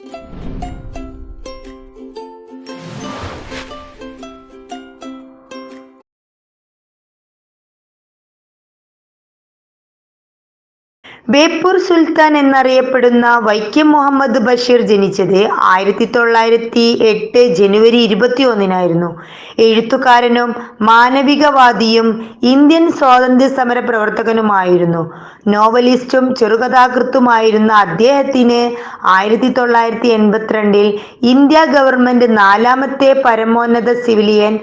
Música Beypore Sultan എന്നറിയപ്പെടുന്ന വൈക്കം മുഹമ്മദ് ബഷീർ ജനിച്ചത് ആയിരത്തി തൊള്ളായിരത്തി എട്ട് ജനുവരി ഇരുപത്തി ഒന്നിനായിരുന്നു എഴുത്തുകാരനും മാനവികവാദിയും ഇന്ത്യൻ സ്വാതന്ത്ര്യ സമര പ്രവർത്തകനുമായിരുന്നു. നോവലിസ്റ്റും ചെറുകഥാകൃത്തുമായിരുന്ന അദ്ദേഹത്തിന് ആയിരത്തി തൊള്ളായിരത്തി എൺപത്തിരണ്ടിൽ ഇന്ത്യ ഗവൺമെന്റ് നാലാമത്തെ പരമോന്നത സിവിലിയൻ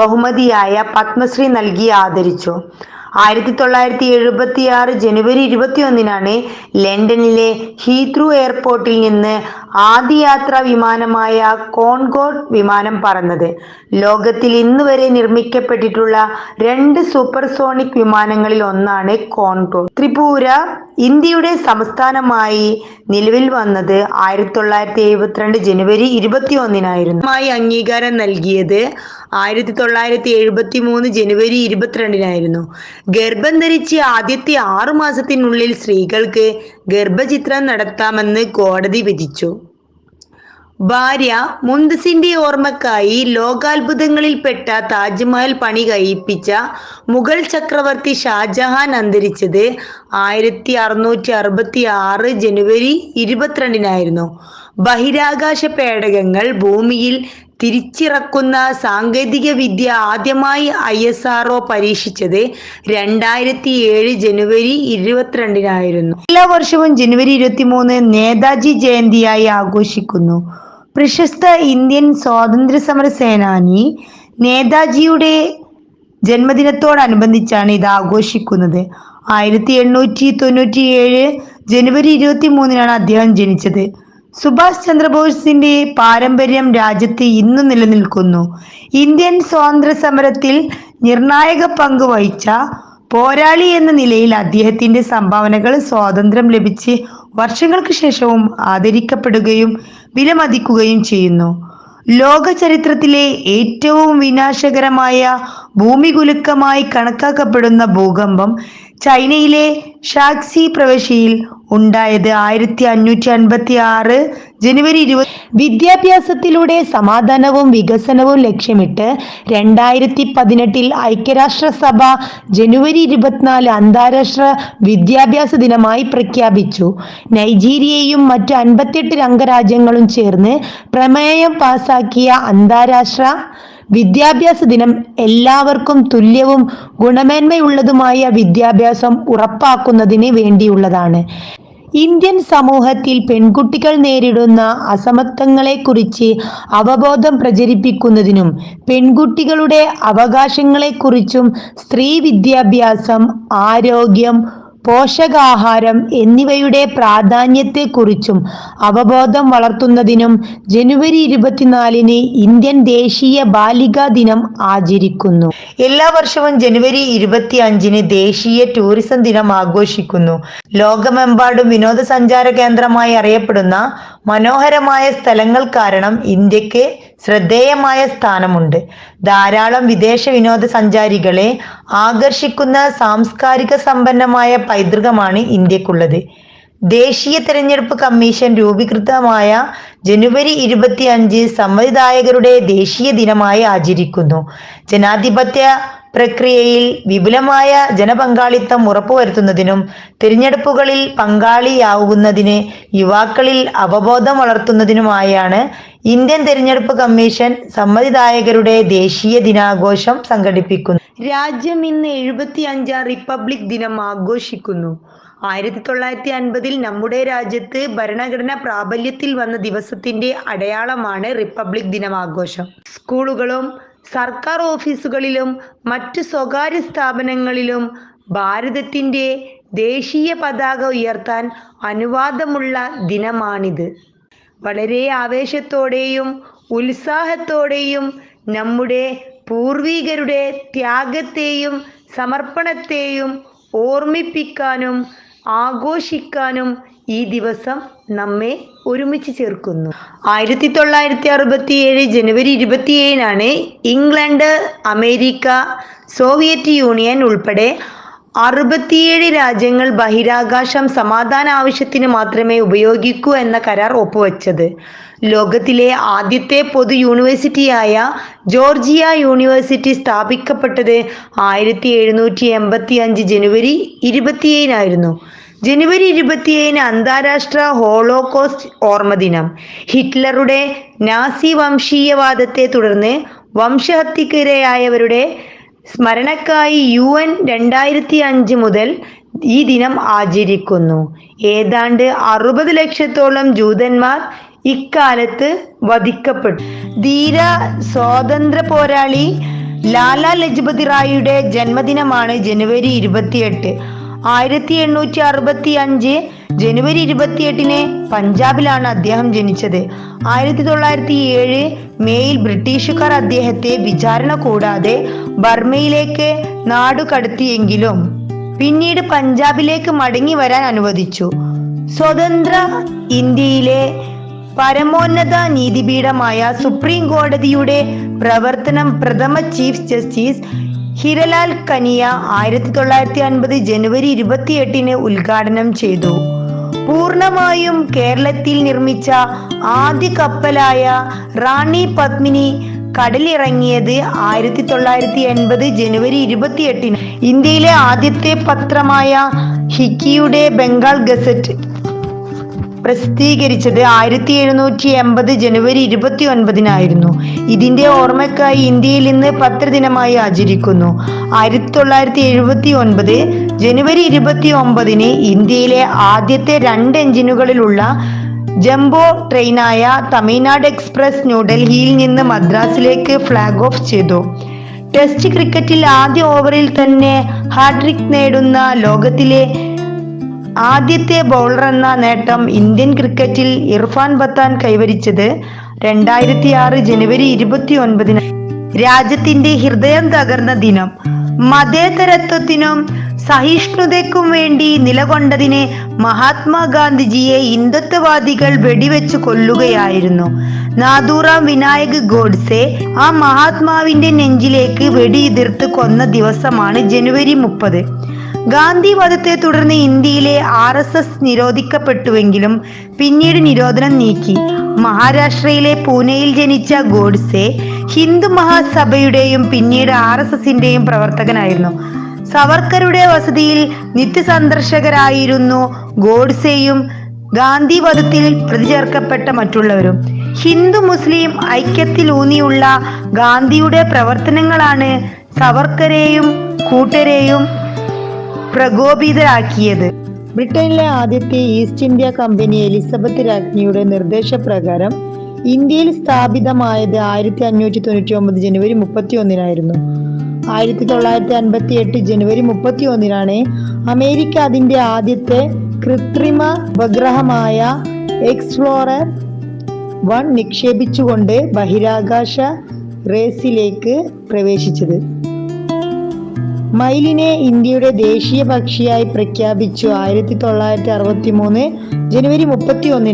ബഹുമതിയായ പത്മശ്രീ നൽകി ആദരിച്ചു. ആയിരത്തി തൊള്ളായിരത്തി എഴുപത്തി ആറ് ജനുവരി ഇരുപത്തിയൊന്നിനാണ് ലണ്ടനിലെ ഹീത്രൂ എയർപോർട്ടിൽ നിന്ന് ആദ്യ യാത്രാ വിമാനമായ കോൺകോഡ് വിമാനം പറന്നത്. ലോകത്തിൽ ഇന്ന് വരെ നിർമ്മിക്കപ്പെട്ടിട്ടുള്ള രണ്ട് സൂപ്പർസോണിക് വിമാനങ്ങളിൽ ഒന്നാണ് കോൺകോഡ് ത്രിപുര ഇന്ത്യയുടെ സംസ്ഥാനമായി നിലവിൽ വന്നത് ആയിരത്തി തൊള്ളായിരത്തി എഴുപത്തിരണ്ട് ജനുവരി ഇരുപത്തി ഒന്നിനായിരുന്നു അംഗീകാരം നൽകിയത് ആയിരത്തി തൊള്ളായിരത്തി എഴുപത്തി മൂന്ന് ജനുവരി ഇരുപത്തിരണ്ടിനായിരുന്നു. ഗർഭം ധരിച്ച് ആദ്യത്തെ ആറു മാസത്തിനുള്ളിൽ സ്ത്രീകൾക്ക് ഗർഭചിത്രം നടത്താമെന്ന് കോടതി വിധിച്ചു. ഭാര്യ മുന്തസിന്റെ ഓർമ്മക്കായി ലോകാത്ഭുതങ്ങളിൽപ്പെട്ട താജ്മഹൽ പണി കഴിപ്പിച്ച മുഗൾ ചക്രവർത്തി ഷാജഹാൻ അന്തരിച്ചത് ആയിരത്തി അറുന്നൂറ്റി അറുപത്തി ആറ് ജനുവരി ഇരുപത്തിരണ്ടിനായിരുന്നു. ബഹിരാകാശ പേടകങ്ങൾ ഭൂമിയിൽ തിരിച്ചിറക്കുന്ന സാങ്കേതിക വിദ്യ ആദ്യമായി ഐ എസ് ആർ ഒ പരീക്ഷിച്ചത് രണ്ടായിരത്തി ഏഴ് ജനുവരി ഇരുപത്തിരണ്ടിനായിരുന്നു. എല്ലാ വർഷവും ജനുവരി ഇരുപത്തി മൂന്ന് നേതാജി ജയന്തിയായി ആഘോഷിക്കുന്നു. പ്രശസ്ത ഇന്ത്യൻ സ്വാതന്ത്ര്യ സമര സേനാനി നേതാജിയുടെ ജന്മദിനത്തോടനുബന്ധിച്ചാണ് ഇത് ആഘോഷിക്കുന്നത്. ആയിരത്തി എണ്ണൂറ്റി തൊണ്ണൂറ്റി ഏഴ് ജനുവരി ഇരുപത്തി മൂന്നിനാണ് അദ്ദേഹം ജനിച്ചത്. സുഭാഷ് ചന്ദ്രബോസിന്റെ പാരമ്പര്യം രാജ്യത്ത് ഇന്ന് നിലനിൽക്കുന്നു. ഇന്ത്യൻ സ്വാതന്ത്ര്യ സമരത്തിൽ നിർണായക പങ്ക് വഹിച്ച പോരാളി എന്ന നിലയിൽ അദ്ദേഹത്തിന്റെ സംഭാവനകൾ സ്വാതന്ത്ര്യം ലഭിച്ച് വർഷങ്ങൾക്ക് ശേഷവും ആദരിക്കപ്പെടുകയും വിലമതിക്കുകയും ചെയ്യുന്നു. ലോക ചരിത്രത്തിലെ ഏറ്റവും വിനാശകരമായ ഭൂമികുലുക്കമായി കണക്കാക്കപ്പെടുന്ന ഭൂകമ്പം ചൈനയിലെ ഷാക്സി പ്രവിശ്യയിൽ ഉണ്ടായത് ആയിരത്തി അഞ്ഞൂറ്റി അൻപത്തി ആറ് ജനുവരി ഇരുപത്. വിദ്യാഭ്യാസത്തിലൂടെ സമാധാനവും വികസനവും ലക്ഷ്യമിട്ട് രണ്ടായിരത്തി പതിനെട്ടിൽ ഐക്യരാഷ്ട്രസഭ ജനുവരി ഇരുപത്തിനാല് അന്താരാഷ്ട്ര വിദ്യാഭ്യാസ ദിനമായി പ്രഖ്യാപിച്ചു. നൈജീരിയയും മറ്റ് അൻപത്തിയെട്ട് അംഗരാജ്യങ്ങളും ചേർന്ന് പ്രമേയം പാസാക്കിയ അന്താരാഷ്ട്ര വിദ്യാഭ്യാസ ദിനം എല്ലാവർക്കും തുല്യവും ഗുണമേന്മയുള്ളതുമായ വിദ്യാഭ്യാസം ഉറപ്പാക്കുന്നതിന് വേണ്ടിയുള്ളതാണ്. ഇന്ത്യൻ സമൂഹത്തിൽ പെൺകുട്ടികൾ നേരിടുന്ന അസമത്വങ്ങളെക്കുറിച്ച് അവബോധം പ്രചരിപ്പിക്കുന്നതിനും പെൺകുട്ടികളുടെ അവകാശങ്ങളെക്കുറിച്ചും സ്ത്രീ വിദ്യാഭ്യാസം ആരോഗ്യം പോഷകാഹാരം എന്നിവയുടെ പ്രാധാന്യത്തെക്കുറിച്ചും അവബോധം വളർത്തുന്നതിനും ജനുവരി ഇരുപത്തിനാലിന് ഇന്ത്യൻ ദേശീയ ബാലികാ ദിനം ആചരിക്കുന്നു. എല്ലാ വർഷവും ജനുവരി ഇരുപത്തി അഞ്ചിന് ദേശീയ ടൂറിസം ദിനം ആഘോഷിക്കുന്നു. ലോകമെമ്പാടും വിനോദസഞ്ചാര കേന്ദ്രമായി അറിയപ്പെടുന്ന മനോഹരമായ സ്ഥലങ്ങൾ കാരണം ഇന്ത്യയ്ക്ക് ശ്രദ്ധേയമായ സ്ഥാനമുണ്ട്. ധാരാളം വിദേശ വിനോദസഞ്ചാരികളെ ആകർഷിക്കുന്ന സാംസ്കാരിക സമ്പന്നമായ പൈതൃകമാണ് ഇന്ത്യക്കുള്ളത്. ദേശീയ തെരഞ്ഞെടുപ്പ് കമ്മീഷൻ രൂപീകൃതമായ ജനുവരി ഇരുപത്തി അഞ്ച് സംവിധായകരുടെ ദേശീയ ദിനമായി ആചരിക്കുന്നു. ജനാധിപത്യ പ്രക്രിയയിൽ വിപുലമായ ജനപങ്കാളിത്തം ഉറപ്പുവരുത്തുന്നതിനും തിരഞ്ഞെടുപ്പുകളിൽ പങ്കാളിയാവുന്നതിന് യുവാക്കളിൽ അവബോധം വളർത്തുന്നതിനുമായാണ് ഇന്ത്യൻ തെരഞ്ഞെടുപ്പ് കമ്മീഷൻ സമ്മതിദായകരുടെ ദേശീയ ദിനാഘോഷം സംഘടിപ്പിക്കുന്നു. രാജ്യം ഇന്ന് എഴുപത്തി അഞ്ചാം റിപ്പബ്ലിക് ദിനം ആഘോഷിക്കുന്നു. ആയിരത്തി തൊള്ളായിരത്തി അൻപതിൽ നമ്മുടെ രാജ്യത്ത് ഭരണഘടന പ്രാബല്യത്തിൽ വന്ന ദിവസത്തിന്റെ അടയാളമാണ് റിപ്പബ്ലിക് ദിനം ആഘോഷം. സ്കൂളുകളും സർക്കാർ ഓഫീസുകളിലും മറ്റ് സ്വകാര്യ സ്ഥാപനങ്ങളിലും ഭാരതത്തിന്റെ ദേശീയ പതാക ഉയർത്താൻ അനുവാദമുള്ള ദിനമാണിത്. വളരെ ആവേശത്തോടെയും ഉത്സാഹത്തോടെയും നമ്മുടെ പൂർവികരുടെ ത്യാഗത്തെയും സമർപ്പണത്തെയും ഓർമ്മിപ്പിക്കാനും ആഘോഷിക്കാനും ഈ ദിവസം നമ്മെ ഒരുമിച്ച് ചേർക്കുന്നു. ആയിരത്തി തൊള്ളായിരത്തി അറുപത്തി ഏഴ് ജനുവരി ഇരുപത്തിയേഴിനാണ് ഇംഗ്ലണ്ട് അമേരിക്ക സോവിയറ്റ് യൂണിയൻ ഉൾപ്പെടെ അറുപത്തിയേഴ് രാജ്യങ്ങൾ ബഹിരാകാശം സമാധാന ആവശ്യത്തിന് മാത്രമേ ഉപയോഗിക്കൂ എന്ന കരാർ ഒപ്പുവച്ചത്. ലോകത്തിലെ ആദ്യത്തെ പൊതു യൂണിവേഴ്സിറ്റിയായ ജോർജിയ യൂണിവേഴ്സിറ്റി സ്ഥാപിക്കപ്പെട്ടത് ആയിരത്തി എഴുന്നൂറ്റി എൺപത്തി അഞ്ച് ജനുവരി ഇരുപത്തിയേഴിനായിരുന്നു. ജനുവരി ഇരുപത്തിയേഴിന് അന്താരാഷ്ട്ര ഹോളോകോസ്റ്റ് ഓർമ്മ ദിനം ഹിറ്റ്ലറുടെ നാസി വംശീയവാദത്തെ തുടർന്ന് വംശഹത്യക്കിരയായവരുടെ സ്മരണക്കായി യു എൻ രണ്ടായിരത്തി അഞ്ച് മുതൽ ഈ ദിനം ആചരിക്കുന്നു. ഏതാണ്ട് അറുപത് ലക്ഷത്തോളം ജൂതന്മാർ ഇക്കാലത്ത് വധിക്കപ്പെട്ടു. ധീര സ്വാതന്ത്ര്യ പോരാളി ലാലാ ലജ്പതി റായിയുടെ ജന്മദിനമാണ് ജനുവരി ഇരുപത്തിയെട്ട്. ആയിരത്തി എണ്ണൂറ്റി അറുപത്തി അഞ്ച് ജനുവരി ഇരുപത്തിയെട്ടിന് പഞ്ചാബിലാണ് അദ്ദേഹം ജനിച്ചത്. ആയിരത്തി തൊള്ളായിരത്തി ഏഴ് മേയിൽ ബ്രിട്ടീഷുകാർ അദ്ദേഹത്തെ വിചാരണ കൂടാതെ ബർമയിലേക്ക് നാടുകടത്തിയെങ്കിലും പിന്നീട് പഞ്ചാബിലേക്ക് മടങ്ങി വരാൻ അനുവദിച്ചു. സ്വതന്ത്ര ഇന്ത്യയിലെ പരമോന്നത നീതിപീഠമായ സുപ്രീം കോടതിയുടെ പ്രവർത്തനം പ്രഥമ ചീഫ് ജസ്റ്റിസ് ഹിരലാൽ കനിയ ആയിരത്തി തൊള്ളായിരത്തി അൻപത് ജനുവരി ഇരുപത്തിയെട്ടിന് ഉദ്ഘാടനം ചെയ്തു. പൂർണമായും കേരളത്തിൽ നിർമ്മിച്ച ആദ്യ കപ്പലായ റാണി പത്മിനി കടലിറങ്ങിയത് ആയിരത്തി തൊള്ളായിരത്തി എൺപത് ജനുവരി ഇരുപത്തിയെട്ടിന്. ഇന്ത്യയിലെ ആദ്യത്തെ പത്രമായ ഹിക്കിയുടെ ബംഗാൾ ഗസറ്റ് പ്രസിദ്ധീകരിച്ചത് ആയിരത്തി എഴുന്നൂറ്റി എൺപത് ജനുവരി ഇരുപത്തി ഒൻപതിനായിരുന്നു ഇതിന്റെ ഓർമ്മയ്ക്കായി ഇന്ത്യയിൽ ഇന്ന് പത്രദിനമായി ആചരിക്കുന്നു. ആയിരത്തി തൊള്ളായിരത്തി എഴുപത്തി ഒൻപത് ജനുവരി ഇരുപത്തി ഒമ്പതിന് ഇന്ത്യയിലെ ആദ്യത്തെ രണ്ട് എഞ്ചിനുകളിലുള്ള ജംബോ ട്രെയിനായ തമിഴ്നാട് എക്സ്പ്രസ് ന്യൂഡൽഹിയിൽ നിന്ന് മദ്രാസിലേക്ക് ഫ്ലാഗ് ഓഫ് ചെയ്തു. ടെസ്റ്റ് ക്രിക്കറ്റിൽ ആദ്യ ഓവറിൽ തന്നെ ഹാട്രിക് നേടുന്ന ലോകത്തിലെ ആദ്യത്തെ ബൗളർ എന്ന നേട്ടം ഇന്ത്യൻ ക്രിക്കറ്റിൽ ഇർഫാൻ ബത്താൻ കൈവരിച്ചത് രണ്ടായിരത്തി ആറ് ജനുവരി ഇരുപത്തി ഒൻപതിന് രാജ്യത്തിന്റെ ഹൃദയം തകർന്ന ദിനം. മതേതരത്വത്തിനും സഹിഷ്ണുതയ്ക്കും വേണ്ടി നിലകൊണ്ടതിന് മഹാത്മാഗാന്ധിജിയെ ഹിന്ദുത്വവാദികൾ വെടിവെച്ചു കൊല്ലുകയായിരുന്നു. നാദൂറാം വിനായക് ഗോഡ്സെ ആ മഹാത്മാവിന്റെ നെഞ്ചിലേക്ക് വെടിയുതിർത്ത് കൊന്ന ദിവസമാണ് ജനുവരി മുപ്പത്. ഗാന്ധി വധത്തെ തുടർന്ന് ഇന്ത്യയിലെ ആർ എസ് എസ് നിരോധിക്കപ്പെട്ടുവെങ്കിലും പിന്നീട് നിരോധനം നീക്കി. മഹാരാഷ്ട്രയിലെ പൂനെയിൽ ജനിച്ച ഗോഡ്സെ ഹിന്ദു മഹാസഭയുടെയും പിന്നീട് ആർ എസ് എസിന്റെയും പ്രവർത്തകനായിരുന്നു. സവർക്കറുടെ വസതിയിൽ നിത്യസന്ദർശകരായിരുന്നു ഗോഡ്സെയും. ഗാന്ധി വധത്തിൽ പ്രതിചേർക്കപ്പെട്ട മറ്റുള്ളവരും. ഹിന്ദു മുസ്ലിം ഐക്യത്തിലൂന്നിയുള്ള ഗാന്ധിയുടെ പ്രവർത്തനങ്ങളാണ് സവർക്കരെയും കൂട്ടരെയും പ്രകോപിതരാക്കിയത്. ബ്രിട്ടനിലെ ആദ്യത്തെ ഈസ്റ്റ് ഇന്ത്യ കമ്പനി എലിസബത്ത് രാജ്ഞിയുടെ നിർദ്ദേശപ്രകാരം ഇന്ത്യയിൽ സ്ഥാപിതമായത് ആയിരത്തി അഞ്ഞൂറ്റി തൊണ്ണൂറ്റി ഒമ്പത് ജനുവരി മുപ്പത്തി ഒന്നിനായിരുന്നു ആയിരത്തി തൊള്ളായിരത്തി അൻപത്തി എട്ട് ജനുവരി മുപ്പത്തി ഒന്നിനാണ് അമേരിക്ക അതിന്റെ ആദ്യത്തെ കൃത്രിമ ഉപഗ്രഹമായ എക്സ്പ്ലോറർ വൺ നിക്ഷേപിച്ചുകൊണ്ട് ബഹിരാകാശ റേസിലേക്ക് പ്രവേശിച്ചത്. മയിലിനെ ഇന്ത്യയുടെ ദേശീയ പക്ഷിയായി പ്രഖ്യാപിച്ചു ആയിരത്തി തൊള്ളായിരത്തി അറുപത്തി മൂന്ന് ജനുവരി മുപ്പത്തി ഒന്നിന്